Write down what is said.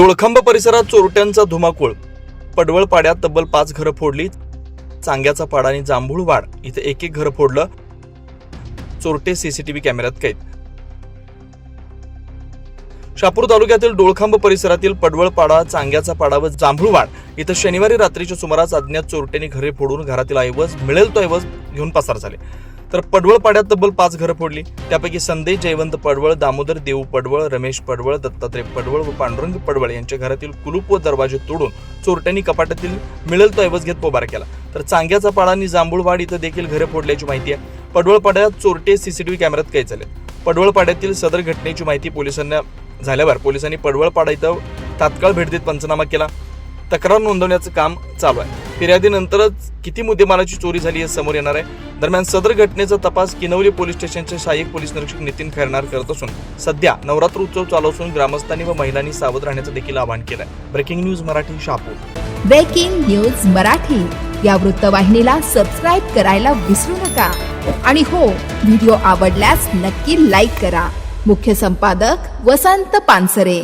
डोळखांब परिसरात चोरट्यांचा धुमाकूळ. पडवळ पाड्यात तब्बल पाच घरं फोडली. चांग्याचा पाडा आणि जांभूळवाड इथे एक एक घर फोडलं. चोरटे सीसीटीव्ही कॅमेऱ्यात कैद. शापूर तालुक्यातील डोळखांब परिसरातील पडवळपाडा चांग्याचा पाडा व जांभूळवाड इथं शनिवारी रात्रीच्या सुमारास अज्ञात चोरट्यांनी घरे फोडून घरातील ऐवज मिळेल तो ऐवज घेऊन पसार झाले. तर पडवळपाड्यात तब्बल पाच घरं फोडली. त्यापैकी संदेश जयवंत पडवळ दामोदर देऊ पडवळ रमेश पडवळ दत्तात्रय पडवळ व पांडुरंग पडवळ यांच्या घरातील कुलूप व दरवाजे तोडून चोरट्यांनी कपाटातील मिळेल तो ऐवज घेत पोबार केला. तर चांग्याचा पाडा आणि जांभूळवाड इथं देखील घरे फोडल्याची माहिती आहे. पडवळपाड्यात चोरटे सीसीटीव्ही कॅमेऱ्यात कैद झाले. पडवळपाड्यातील सदर घटनेची माहिती पोलिसांना झाल्यावर पोलिसांनी पडवळपाडा इथं तात्काळ भेट देत पंचनामा केला. तक्रार नोंदवण्याचं काम चालू आहे. फिर्यादीनंतरच किती मुद्देमालाची चोरी झाली हे समोर येणार आहे. दरम्यान सदर घटनेचा तपास किनवली पोलीस स्टेशनचे सहाय्यक पोलीस निरीक्षक नितीन खैरनार करत असून सध्या नवरात्र उत्सव चालू असून ग्रामस्थांनी व महिलांनी सावध राहण्याचं देखील आवाहन केलं आहे breaking news Marathi Shapur breaking news Marathi. या वृत्तवाहिनीला सबस्क्राईब करायला विसरू नका. आणि हो व्हिडिओ आवडल्यास नक्की लाईक करा. मुख्य संपादक वसंत पानसरे.